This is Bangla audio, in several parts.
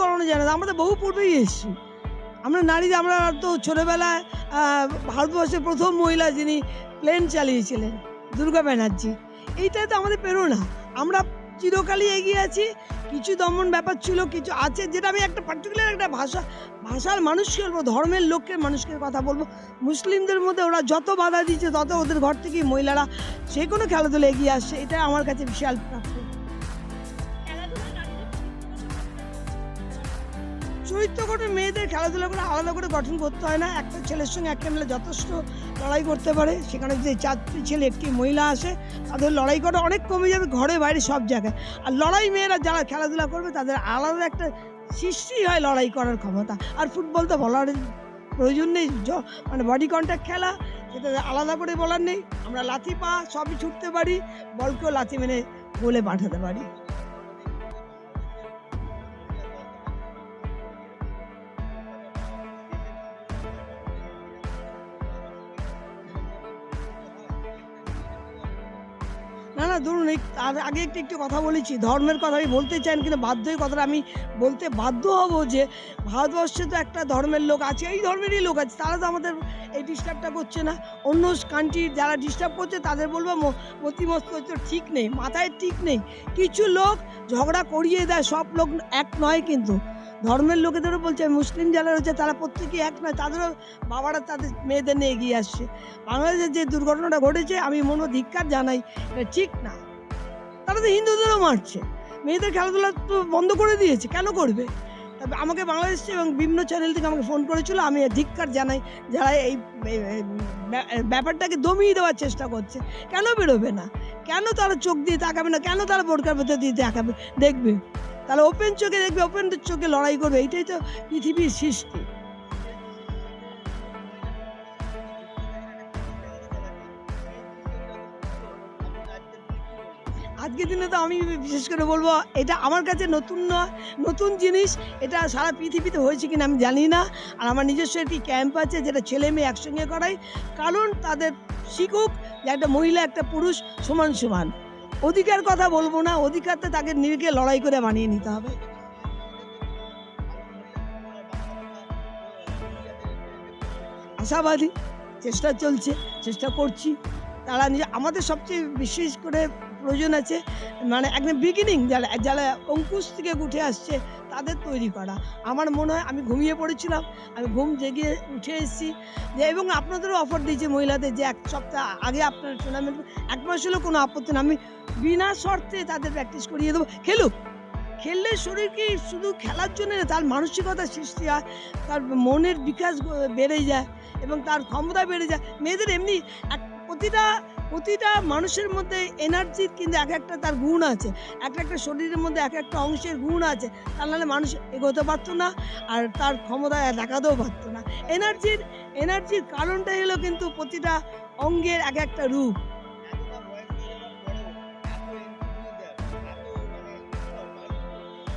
করানো যায় না। আমরা তো বহু পূর্বেই এসেছি। আমরা নারী, আমরা তো ছোটোবেলায় ভারতবর্ষের প্রথম মহিলা যিনি প্লেন চালিয়েছিলেন, দুর্গা ব্যানার্জি। এইটাই তো আমাদের প্রেরণা। আমরা চিরকালই এগিয়ে আছি। কিছু দমন ব্যাপার ছিল, কিছু আছে, যেটা আমি একটা পার্টিকুলার একটা ভাষা, ভাষার মানুষকে বলব, ধর্মের লোককে মানুষকে কথা বলব। মুসলিমদের মধ্যে ওরা যত বাধা দিচ্ছে, তত ওদের ঘর থেকেই মহিলারা যে কোনো খেলাধুলা এগিয়ে আসছে। এটা আমার কাছে বিশাল প্রাপ্য চরিত্র গঠন মেয়েদের খেলাধুলা করে আলাদা করে গঠন করতে হয় না। একটা ছেলের সঙ্গে একটা মেলে যথেষ্ট লড়াই করতে পারে। সেখানে যে চারটি ছেলে, একটি মহিলা আসে, তাদের লড়াই করা অনেক কমে যাবে, ঘরে বাইরে সব জায়গায়। আর লড়াই মেয়েরা যারা খেলাধুলা করবে, তাদের আলাদা একটা সৃষ্টি হয় লড়াই করার ক্ষমতা। আর ফুটবল তো বলার প্রয়োজন নেই। মানে বডি কন্ট্যাক্ট খেলা, সেটা আলাদা করে বলার নেই। আমরা লাথি পা, সবই ছুটতে পারি। বলকেও লাথি মেনে বলে পাঠাতে পারি। না না, ধরুন, এই আগে একটু একটু কথা বলেছি। ধর্মের কথা আমি বলতে চাই কিন্তু বাধ্য হয়ে কথাটা আমি বলতে বাধ্য হব যে, ভারতবর্ষে তো একটা ধর্মের লোক আছে, এই ধর্মেরই লোক আছে, তারা তো আমাদের এই ডিস্টার্বটা করছে না। অন্য কান্ট্রির যারা ডিস্টার্ব করছে, তাদের বলব মতিমস্ত তো ঠিক নেই, মাথায় ঠিক নেই। কিছু লোক ঝগড়া করিয়ে দেয়, সব লোক এক নয় কিন্তু। ধর্মের লোকেদেরও বলছে মুসলিম যারা রয়েছে, তারা প্রত্যেকেই এক নয়। তাদেরও বাবারা তাদের মেয়েদের নিয়ে এগিয়ে আসছে। বাংলাদেশের যে দুর্ঘটনাটা ঘটেছে, আমি মনে ধিক্কার জানাই, এটা ঠিক না। তারা তো হিন্দুদেরও মারছে। মেয়েদের খেলাধুলা তো বন্ধ করে দিয়েছে, কেন করবে? তবে আমাকে বাংলাদেশ এবং বিভিন্ন চ্যানেল থেকে আমাকে ফোন করেছিল, আমি ধিক্কার জানাই, যারা এই, এই- এই, ব্যা- ব্যাপারটাকে দমিয়ে দেওয়ার চেষ্টা করছে। কেন বেরোবে না? কেন তারা চোখ দিয়ে তাকাবে না? কেন তারা বোরকার ভেতর দিয়ে তাকাবে? দেখবে। তাহলে ওপেন চোখে দেখবে ওপেন চোখে লড়াই করবে, এইটাই তো পৃথিবীর সৃষ্টি। আজকের দিনে তো আমি বিশেষ করে বলব, এটা আমার কাছে নতুন নয় নতুন জিনিস, এটা সারা পৃথিবীতে হয়েছে কিনা আমি জানি না, আর আমার নিজস্ব একটি ক্যাম্প আছে যেটা ছেলে মেয়ে একসঙ্গে করাই কারণ তাদের শিখুক যে একটা মহিলা, একটা পুরুষ সমান সমান। অধিকার কথা বলব না অধিকার তো তাকে নিজেকে লড়াই করে বানিয়ে নিতে হবে। আশাবাদী, চেষ্টা চলছে, চেষ্টা করছি। তারা নিজে, আমাদের সবচেয়ে বিশেষ করে প্রয়োজন আছে মানে একদম বিগিনিং যারা যারা অঙ্কুশ থেকে উঠে আসছে, তাদের তৈরি করা। আমার মনে হয় আমি ঘুমিয়ে পড়েছিলাম, আমি ঘুম জেগে উঠে এসেছি। যে এবং আপনাদেরও অফার দিয়েছে মহিলাদের যে এক সপ্তাহ আগে আপনার টুর্নামেন্ট এক মাস হলেও কোনো আপত্তি না আমি বিনা শর্তে তাদের প্র্যাকটিস করিয়ে দেবো। খেলুক। খেললে শরীর কি শুধু খেলার জন্য না, তার মানসিকতা সৃষ্টি হয়, তার মনের বিকাশ বেড়ে যায় এবং তার ক্ষমতা বেড়ে যায়। মেয়েদের এমনি এক প্রতিটা প্রতিটা মানুষের মধ্যে এনার্জির কিন্তু এক একটা তার গুণ আছে। এক একটা শরীরের মধ্যে এক একটা অংশের গুণ আছে। তার নাহলে মানুষ এগোতে পারতো না আর তার ক্ষমতা দেখাতেও পারতো না। এনার্জির এনার্জির কারণটাই হলো কিন্তু প্রতিটা অঙ্গের এক একটা রূপ।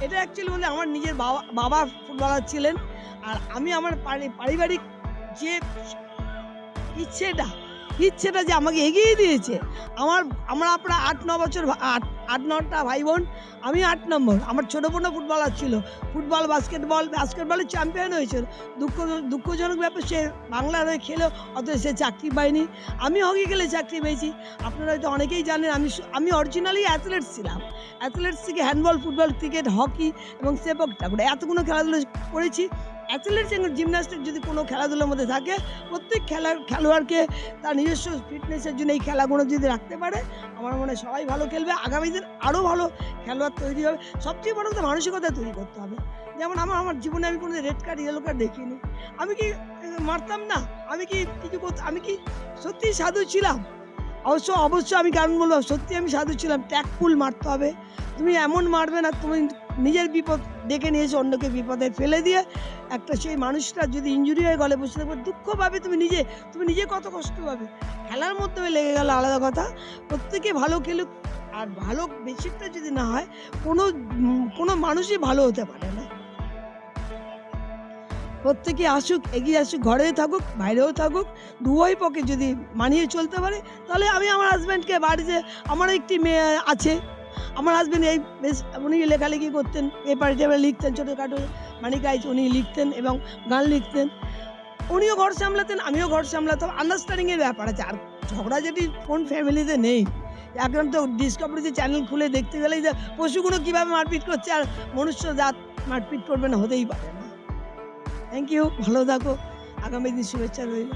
এটা অ্যাকচুয়ালি বলে আমার নিজের বাবা বাবা ফুটবলার ছিলেন। আর আমি আমার পারি- পারিবারিক যে ইচ্ছেটা ইচ্ছেটা যে আমাকে এগিয়ে দিয়েছে। আমার, আমরা আপনার আট, ন বছর আট আট, নটা ভাই বোন আমি আট নম্বর। আমার ছোটো বোনও ফুটবলার ছিল। ফুটবল, বাস্কেটবল, বাস্কেটবলের চ্যাম্পিয়ন হয়েছিল। দুঃখ, দুঃখজনক ব্যাপার, সে বাংলার হয়ে খেলেও অত সে চাকরি পায়নি। আমি হকি খেলে চাকরি পেয়েছি। আপনারা হয়তো অনেকেই জানেন, আমি আমি অরিজিনালি অ্যাথলেট ছিলাম। অ্যাথলেটস থেকে হ্যান্ডবল ফুটবল ক্রিকেট হকি এবং সেপক টাকুরা এতগুলো খেলাধুলো করেছি। অ্যাথলেটস এবং জিমন্যাস্টিক যদি কোনো খেলাধুলোর মধ্যে থাকে, প্রত্যেক খেলার, খেলোয়াড়কে তার নিজস্ব ফিটনেসের জন্য এই খেলাগুলো যদি রাখতে পারে, আমার মনে হয় সবাই ভালো খেলবে। আগামী দিন আরও ভালো খেলোয়াড় তৈরি হবে। সবচেয়ে বড় কথা মানসিকতা তৈরি করতে হবে। যেমন আমার আমার জীবনে আমি কোনো রেড কার্ড ইয়েলো কার্ড দেখিনি। আমি কি মারতাম না? আমি কি কিছু করতাম আমি কি সত্যিই সাধু ছিলাম? অবশ্য অবশ্য আমি কারণ বলব, সত্যি আমি সাধু ছিলাম ট্যাকফুল মারতে হবে। তুমি এমন মারবে না, তুমি নিজের বিপদ ডেকে নিয়েছো অন্যকে বিপদে ফেলে দিয়ে, একটা সেই মানুষটা যদি ইঞ্জুরি হয়ে গলে বসে থাকবে, দুঃখ পাবে তুমি নিজে তুমি নিজে কত কষ্ট পাবে। খেলার মধ্যে লেগে গেল আলাদা কথা। প্রত্যেকে ভালো খেলুক, আর ভালো বেশিরটা যদি না হয়, কোনো কোনো মানুষই ভালো হতে পারে না। প্রত্যেকে আসুক, এগিয়ে আসুক ঘরে থাকুক, বাইরেও থাকুক দুই পক্ষে যদি মানিয়ে চলতে পারে, তাহলে আমি আমার হাজব্যান্ডকে বাড়িতে আমার একটি মেয়ে আছে, আমার হাজব্যান্ড এই বেশ, উনি লেখালেখি করতেন পেপারে টেপারে লিখতেন, ছোটোখাটো মানে গাইজ উনি লিখতেন এবং গান লিখতেন। উনিও ঘর সামলাতেন, আমিও ঘর সামলাতাম। আন্ডারস্ট্যান্ডিংয়ের ব্যাপার আছে, আর ঝগড়া যেটি কোন ফ্যামিলিতে নেই এখন তো ডিসকভারিতে চ্যানেল খুলে দেখতে গেলেই যে পশুগুলো কীভাবে মারপিট করছে, আর মনুষ্য জাত মারপিট করবে না, হতেই পারে না। থ্যাংক ইউ ভালো থাকো। আগামী দিন শুভেচ্ছা রইল।